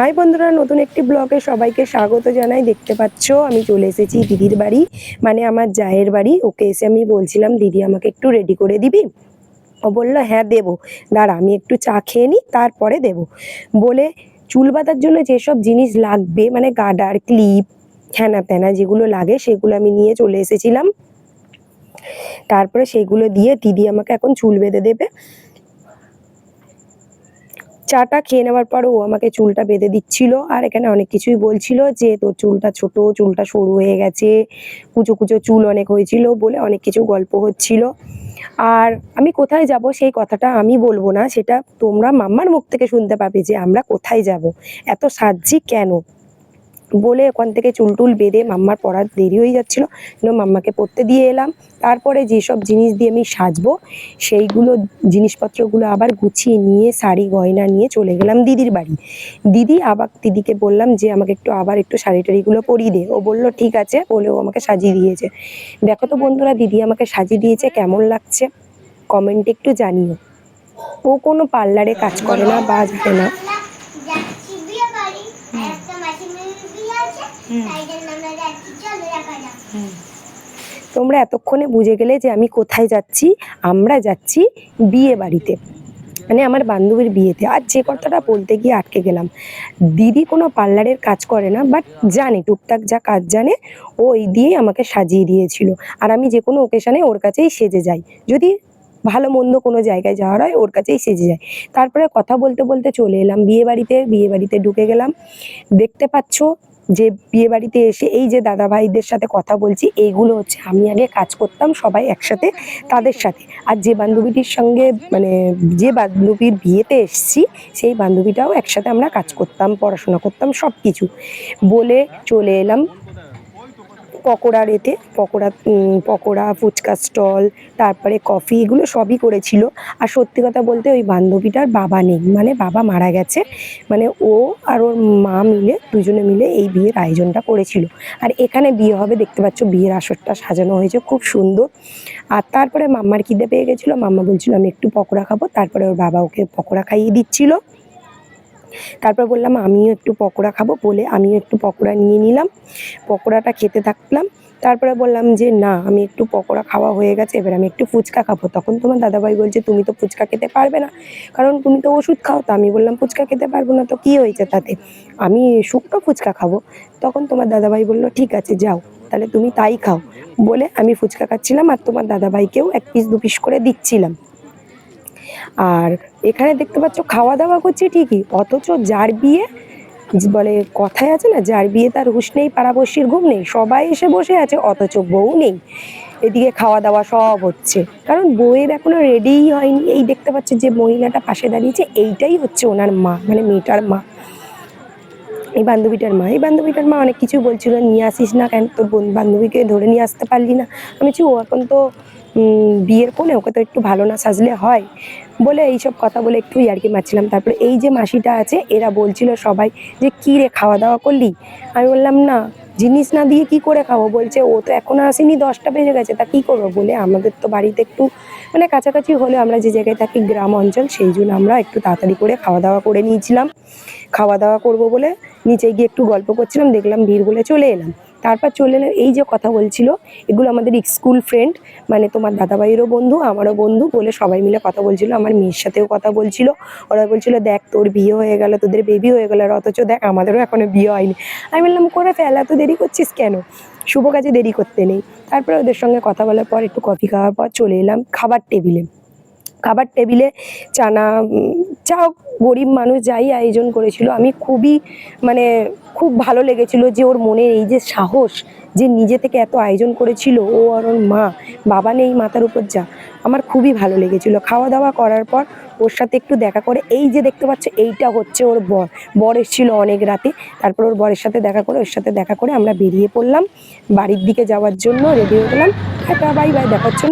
High বন্ধুরা, নতুন একটি ব্লগে সবাইকে স্বাগত জানাই। দেখতে পাচ্ছ, আমি চলে এসেছি দিদির বাড়ি মানে আমার জায়ের বাড়ি। ওকে এসে আমি বলছিলাম, দিদি, আমাকে একটু রেডি করে দিবি? ও বলল হ্যাঁ দেবো। দাঁড়া, আমি একটু চা খেয়ে নিই তারপরে দেবো। বলে চুল বাঁধার জন্য যেসব জিনিস লাগবে মানে গার্ডার ক্লিপ হ্যানা ত্যানা যেগুলো লাগে, সেগুলো আমি নিয়ে চলে এসেছিলাম। তারপরে সেগুলো দিয়ে দিদি আমাকে এখন চুল বেঁধে দেবে। চাটা খেয়ে নেওয়ার পর ও আমাকে চুলটা বেঁধে দিচ্ছিল। আর এখানে অনেক কিছুই বলছিল যে, তোর চুলটা ছোট, চুলটা সরু হয়ে গেছে, কুচো কুচো চুল অনেক হয়েছিল বলে অনেক কিছু গল্প হচ্ছিল। আর আমি কোথায় যাব সেই কথাটা আমি বলব না, সেটা তোমরা মাম্মার মুখ থেকে শুনতে পাবে যে আমরা কোথায় যাব, এত সাজি কেন? বলে ওখান থেকে চুল টুল বেঁধে মাম্মার পড়ার দেরি হয়ে যাচ্ছিল। কিন্তু মাম্মাকে পড়তে দিয়ে এলাম। তারপরে যেসব জিনিস দিয়ে আমি সাজবো, সেইগুলো জিনিসপত্রগুলো আবার গুছিয়ে নিয়ে, শাড়ি, গয়না নিয়ে চলে গেলাম দিদির বাড়ি। দিদি আবার দিদিকে বললাম যে, আমাকে একটু, আবার একটু শাড়ি টাড়িগুলো পরিয়ে দে। ও বলল, ঠিক আছে। বলে ও আমাকে সাজিয়ে দিয়েছে। দেখো তো বন্ধুরা, দিদি আমাকে সাজিয়ে দিয়েছে, কেমন লাগছে? কমেন্টে একটু জানিও। ও কোনো পার্লারে কাজ করে না, বা জানে না যাচ্ছি বিয়ে বাড়ি আর একটা মাসি মেয়ের বিয়ে আছে তাই জন্য আমরা যাচ্ছি চলো দেখা যাক তোমরা এতক্ষণে বুঝে গেলে যে আমি কোথায় যাচ্ছি আমরা যাচ্ছি বিয়ে বাড়িতে। মানে আমার বান্ধবীর বিয়েতে। আর যে কথাটা বলতে গিয়ে আটকে গেলাম। দিদি কোনো পার্লারের কাজ করে না বাট জানে টুকটাক যা কাজ জানে ও এই দিয়েই আমাকে সাজিয়ে দিয়েছিল। আর আমি যে কোনো ওকেশানে ওর কাছেই সেজে যাই। যদি ভালো মন্দ কোনো জায়গায় যাওয়ার হয় ওর কাছেই সেজে যায় তারপরে কথা বলতে বলতে চলে এলাম বিয়ে বাড়িতে। বিয়ে বাড়িতে ঢুকে গেলাম। দেখতে পাচ্ছ যে বিয়ে বাড়িতে এসে এই যে দাদা ভাইদের সাথে কথা বলছি, এইগুলো হচ্ছে আমি আগে কাজ করতাম সবাই একসাথে তাদের সাথে। আর যে বান্ধবীটির সঙ্গে মানে যে বান্ধবীর বিয়েতে এসছি, সেই বান্ধবীটাও একসাথে আমরা কাজ করতাম, পড়াশোনা করতাম সব কিছু বলে চলে এলাম পকোড়ার এতে পকোড়া পকোড়া, ফুচকা স্টল, তারপরে কফি, এগুলো সবই করেছিল। আর সত্যি কথা বলতে ওই বান্ধবীটার বাবা নেই মানে বাবা মারা গেছে। মানে ও আর ওর মা মিলে, দুজনে মিলে এই বিয়ের আয়োজনটা করেছিল। আর এখানে বিয়ে হবে, দেখতে পাচ্ছ বিয়ের আসরটা সাজানো হয়েছে, খুব সুন্দর। আর তারপরে মাম্মার খিদে পেয়ে গেছিল, মাম্মা বলছিল, আমি একটু পকোড়া খাব। তারপরে ওর বাবা ওকে পকোড়া খাইয়ে দিচ্ছিল। তারপর বললাম, আমিও একটু পকোড়া খাব বলে আমিও একটু পকোড়া নিয়ে নিলাম। পকোড়াটা খেতে থাকলাম। তারপরে বললাম যে, না, আমি একটু পকোড়া খাওয়া হয়ে গেছে, এবার আমি একটু ফুচকা খাব। তখন তোমার দাদাভাই বলছে, তুমি তো ফুচকা খেতে পারবে না, কারণ তুমি তো ওষুধ খাও। তো আমি বললাম, ফুচকা খেতে পারব না, তো কী হয়েছে তাতে? আমি শুকনো ফুচকা খাব। তখন তোমার দাদাভাই বলল, ঠিক আছে, যাও, তাহলে তুমি তাই খাও। বলে আমি ফুচকা খাচ্ছিলাম আর তোমার দাদাভাইকেও এক পিস দু পিস করে দিচ্ছিলাম। আর এখানে দেখতে পাচ্ছ খাওয়া দাওয়া করছি ঠিকই, অথচ যার বিয়ে বলে কথায় আছে না, যার বিয়ে তার হুশ নেই, পাড়াপড়শির ঘুম নেই, সবাই এসে বসে আছে, অথচ বউ নেই। এদিকে খাওয়া দাওয়া সব হচ্ছে, কারণ বউয়ের এখনও রেডিই হয়নি। এই দেখতে পাচ্ছে যে মহিলাটা পাশে দাঁড়িয়েছে, এইটাই হচ্ছে ওনার মা মানে মেয়েটার মা। এই বান্ধবীটার মা, এই বান্ধবীটার মা অনেক কিছু বলছিল, নিয়ে আসিস না কেন? তোর বোন বান্ধবীকে ধরে নিয়ে আসতে পারলি না। আমি ও এখন তো বিয়ের কোণে ওকে তো একটু ভালো না সাজলে হয় বলে এইসব কথা বলে একটু ইয়ার্কি মারছিলাম। তারপরে এই যে মাসিটা আছে, এরা বলছিল সবাই যে, কী রে খাওয়া দাওয়া করলি? আমি বললাম, না, জিনিস না দিয়ে কি করে খাব? বলছে, ও তো এখনও আসেনি, দশটা বেজে গেছে, তা কী করব? বলে, আমাদের তো বাড়িতে একটু মানে কাছাকাছি হলে আমরা যে জায়গায় থাকি গ্রাম অঞ্চল, সেই জন্য আমরা একটু তাড়াতাড়ি করে খাওয়া দাওয়া করে নিয়েছিলাম। খাওয়া দাওয়া করব বলে নিচে গিয়ে একটু গল্প করছিলাম, দেখলাম ভিড় বলে চলে এলাম। তারপর চলে এলাম এই যে কথা বলছিল, এগুলো আমাদের স্কুল ফ্রেন্ড মানে তোমার দাদাভাইয়েরও বন্ধু, আমারও বন্ধু বলে সবাই মিলে কথা বলছিল, আমার মেয়ের সাথেও কথা বলছিল। ওরা বলছিল, দেখ, তোর বিয়ে হয়ে গেল, তোদের বেবি হয়ে গেল, আর অথচ দেখ, আমাদেরও এখনও বিয়ে হয়নি। আমি বললাম, করে ফেল, এত দেরি করছিস কেন? শুভ কাজে দেরি করতে নেই। তারপরে ওদের সঙ্গে কথা বলার পর, একটু কফি খাওয়ার পর চলে এলাম খাবার টেবিলে খাবার টেবিলে চানা যা হোক গরিব মানুষ যাই আয়োজন করেছিল, আমি খুবই মানে খুব ভালো লেগেছিল যে ওর মনের এই যে সাহস যে নিজে থেকে এত আয়োজন করেছিল, ও আর ওর মা, বাবা নেই মাথার উপর যা, আমার খুবই ভালো লেগেছিল। খাওয়া দাওয়া করার পর ওর সাথে একটু দেখা করে, এই যে দেখতে পাচ্ছ, এইটা হচ্ছে ওর বর। বর এসেছিল অনেক রাতে, তারপর ওর বরের সাথে দেখা করে, ওর সাথে দেখা করে আমরা বেরিয়ে পড়লাম, বাড়ির দিকে যাওয়ার জন্য রেডি হয়ে গেলাম। একটা বাই বাই দেখার জন্য।